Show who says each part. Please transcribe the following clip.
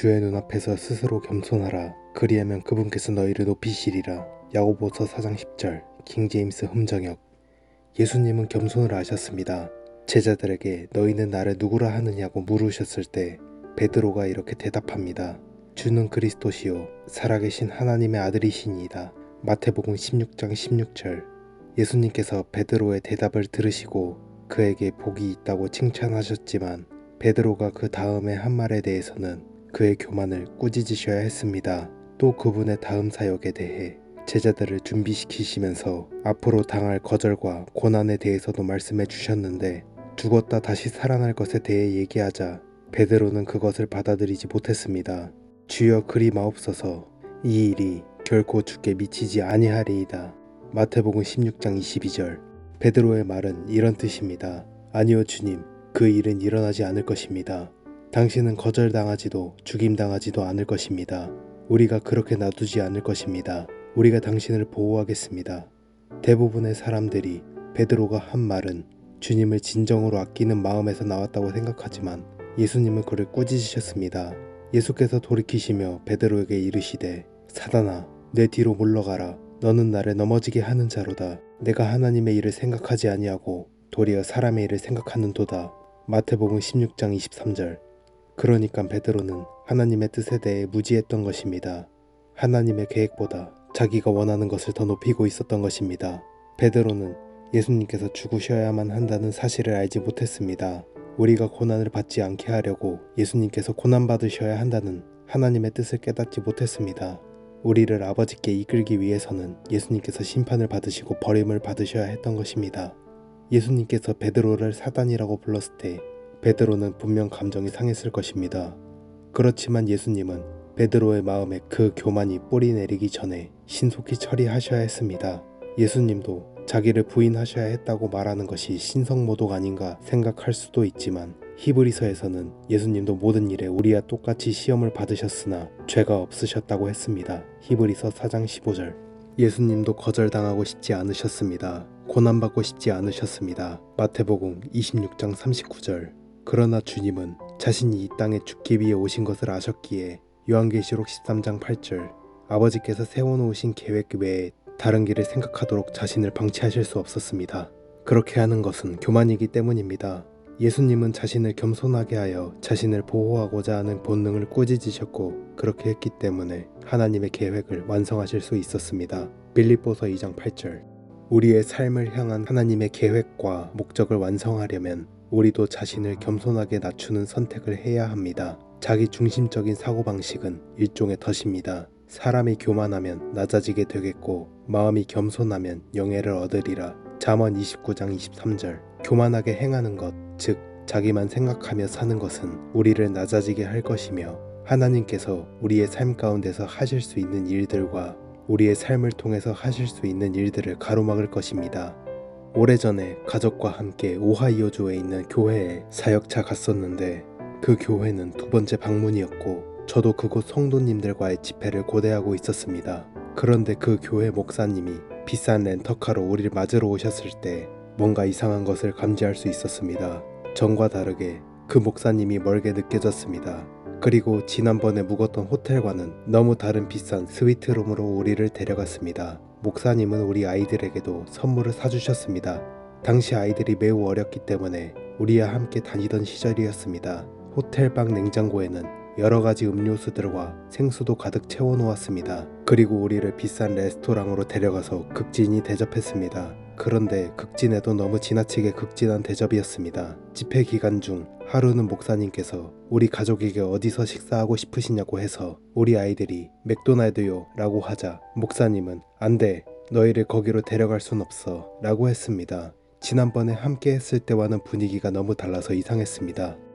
Speaker 1: 주의 눈앞에서 스스로 겸손하라. 그리하면 그분께서 너희를 높이시리라. 야고보서 4장 10절 킹제임스 흠정역 예수님은 겸손을 아셨습니다. 제자들에게 너희는 나를 누구라 하느냐고 물으셨을 때 베드로가 이렇게 대답합니다. 주는 그리스도시요 살아계신 하나님의 아들이시니이다. 마태복음 16장 16절 예수님께서 베드로의 대답을 들으시고 그에게 복이 있다고 칭찬하셨지만 베드로가 그 다음에 한 말에 대해서는 그의 교만을 꾸짖으셔야 했습니다. 또 그분의 다음 사역에 대해 제자들을 준비시키시면서 앞으로 당할 거절과 고난에 대해서도 말씀해 주셨는데 죽었다 다시 살아날 것에 대해 얘기하자 베드로는 그것을 받아들이지 못했습니다. 주여 그리 마옵소서 이 일이 결코 죽게 미치지 아니하리이다. 마태복음 16장 22절 베드로의 말은 이런 뜻입니다. 아니요 주님 그 일은 일어나지 않을 것입니다. 당신은 거절당하지도 죽임당하지도 않을 것입니다. 우리가 그렇게 놔두지 않을 것입니다. 우리가 당신을 보호하겠습니다. 대부분의 사람들이 베드로가 한 말은 주님을 진정으로 아끼는 마음에서 나왔다고 생각하지만 예수님은 그를 꾸짖으셨습니다. 예수께서 돌이키시며 베드로에게 이르시되 사단아 내 뒤로 물러가라 너는 나를 넘어지게 하는 자로다 내가 하나님의 일을 생각하지 아니하고 도리어 사람의 일을 생각하는도다 마태복음 16장 23절 그러니까 베드로는 하나님의 뜻에 대해 무지했던 것입니다. 하나님의 계획보다 자기가 원하는 것을 더 높이고 있었던 것입니다. 베드로는 예수님께서 죽으셔야만 한다는 사실을 알지 못했습니다. 우리가 고난을 받지 않게 하려고 예수님께서 고난받으셔야 한다는 하나님의 뜻을 깨닫지 못했습니다. 우리를 아버지께 이끌기 위해서는 예수님께서 심판을 받으시고 버림을 받으셔야 했던 것입니다. 예수님께서 베드로를 사단이라고 불렀을 때 베드로는 분명 감정이 상했을 것입니다. 그렇지만 예수님은 베드로의 마음에 그 교만이 뿌리 내리기 전에 신속히 처리하셔야 했습니다. 예수님도 자기를 부인하셔야 했다고 말하는 것이 신성모독 아닌가 생각할 수도 있지만 히브리서에서는 예수님도 모든 일에 우리와 똑같이 시험을 받으셨으나 죄가 없으셨다고 했습니다. 히브리서 4장 15절. 예수님도 거절당하고 싶지 않으셨습니다. 고난받고 싶지 않으셨습니다. 마태복음 26장 39절. 그러나 주님은 자신이 이 땅에 죽기 위해 오신 것을 아셨기에 요한계시록 13장 8절 아버지께서 세워놓으신 계획 외에 다른 길을 생각하도록 자신을 방치하실 수 없었습니다. 그렇게 하는 것은 교만이기 때문입니다. 예수님은 자신을 겸손하게 하여 자신을 보호하고자 하는 본능을 꾸짖으셨고 그렇게 했기 때문에 하나님의 계획을 완성하실 수 있었습니다. 빌립보서 2장 8절 우리의 삶을 향한 하나님의 계획과 목적을 완성하려면 우리도 자신을 겸손하게 낮추는 선택을 해야 합니다. 자기 중심적인 사고방식은 일종의 덫입니다. 사람이 교만하면 낮아지게 되겠고 마음이 겸손하면 영예를 얻으리라. 잠언 29장 23절 교만하게 행하는 것, 즉 자기만 생각하며 사는 것은 우리를 낮아지게 할 것이며 하나님께서 우리의 삶 가운데서 하실 수 있는 일들과 우리의 삶을 통해서 하실 수 있는 일들을 가로막을 것입니다. 오래전에 가족과 함께 오하이오주에 있는 교회에 사역차 갔었는데 그 교회는 두 번째 방문이었고 저도 그곳 성도님들과의 집회를 고대하고 있었습니다. 그런데 그 교회 목사님이 비싼 렌터카로 우리를 맞으러 오셨을 때 뭔가 이상한 것을 감지할 수 있었습니다. 전과 다르게 그 목사님이 멀게 느껴졌습니다. 그리고 지난번에 묵었던 호텔과는 너무 다른 비싼 스위트룸으로 우리를 데려갔습니다. 목사님은 우리 아이들에게도 선물을 사주셨습니다. 당시 아이들이 매우 어렸기 때문에 우리와 함께 다니던 시절이었습니다. 호텔 방 냉장고에는 여러 가지 음료수들과 생수도 가득 채워 놓았습니다. 그리고 우리를 비싼 레스토랑으로 데려가서 극진히 대접했습니다. 그런데 극진에도 너무 지나치게 극진한 대접이었습니다. 집회 기간 중 하루는 목사님께서 우리 가족에게 어디서 식사하고 싶으시냐고 해서 우리 아이들이 맥도날드요 라고 하자 목사님은 안 돼. 너희를 거기로 데려갈 순 없어 라고 했습니다. 지난번에 함께 했을 때와는 분위기가 너무 달라서 이상했습니다.